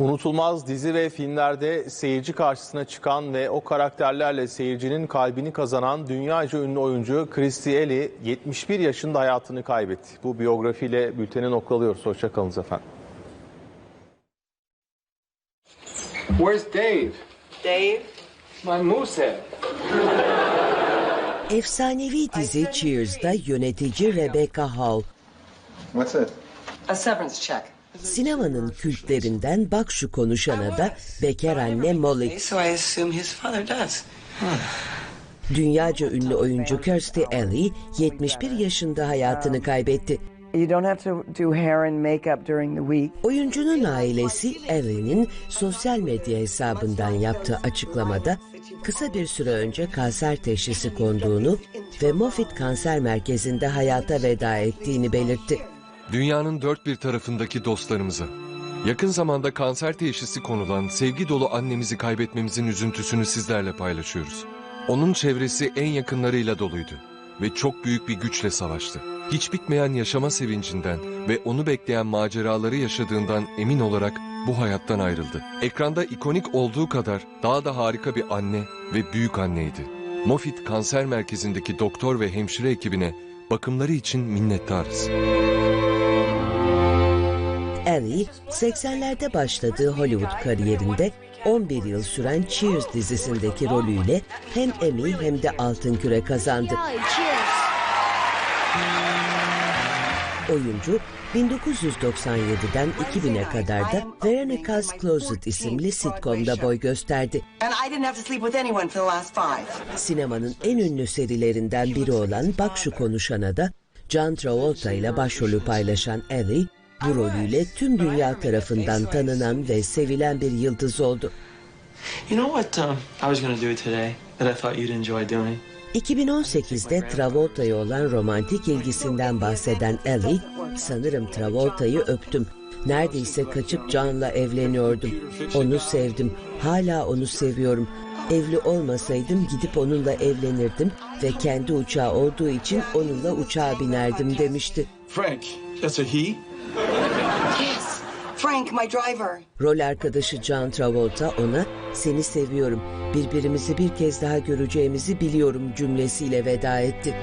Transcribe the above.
Unutulmaz dizi ve filmlerde seyirci karşısına çıkan ve o karakterlerle seyircinin kalbini kazanan dünyaca ünlü oyuncu Christy Alley 71 yaşında hayatını kaybetti. Bu biyografiyle bülteni noktalıyoruz. Hoşçakalınız efendim. Where's Dave? Dave? My moosehead. Efsanevi dizi Cheers'da yönetici Rebecca Hall, What's it? A severance check. Sinemanın kültlerinden Bak Şu Konuşan'a da bekar anne Molly, dünyaca ünlü oyuncu Kirstie Alley 71 yaşında hayatını kaybetti. Oyuncunun ailesi Alley'nin sosyal medya hesabından yaptığı açıklamada kısa bir süre önce kanser teşhisi konduğunu ve Moffitt Kanser Merkezi'nde hayata veda ettiğini belirtti. Dünyanın dört bir tarafındaki dostlarımıza, yakın zamanda kanser teşhisi konulan sevgi dolu annemizi kaybetmemizin üzüntüsünü sizlerle paylaşıyoruz. Onun çevresi en yakınlarıyla doluydu ve çok büyük bir güçle savaştı. Hiç bitmeyen yaşama sevincinden ve onu bekleyen maceraları yaşadığından emin olarak bu hayattan ayrıldı. Ekranda ikonik olduğu kadar daha da harika bir anne ve büyük anneydi. Moffitt Kanser Merkezi'ndeki doktor ve hemşire ekibine bakımları için minnettarız. Alley, 80'lerde başladığı Hollywood kariyerinde 11 yıl süren Cheers dizisindeki rolüyle hem Emmy hem de Altın Küre kazandı. Oyuncu 1997'den 2000'e kadar da Veronica's Closet isimli sitcomda boy gösterdi. Sinemanın en ünlü serilerinden biri olan Bak Şu Konuşan'a da John Travolta ile başrolü paylaşan Ellie, bu rolüyle tüm dünya tarafından tanınan ve sevilen bir yıldız oldu. You know what um, I was going to do today that I thought you'd enjoy doing? 2018'de Travolta'ya olan romantik ilgisinden bahseden Ellie, sanırım Travolta'yı öptüm. Neredeyse kaçıp John'la evleniyordum. Onu sevdim. Hala onu seviyorum. Evli olmasaydım gidip onunla evlenirdim ve kendi uçağı olduğu için onunla uçağa binerdim demişti. Frank. That's a he? Yes. Frank, my driver. Rol arkadaşı John Travolta ona seni seviyorum, birbirimizi bir kez daha göreceğimizi biliyorum cümlesiyle veda etti.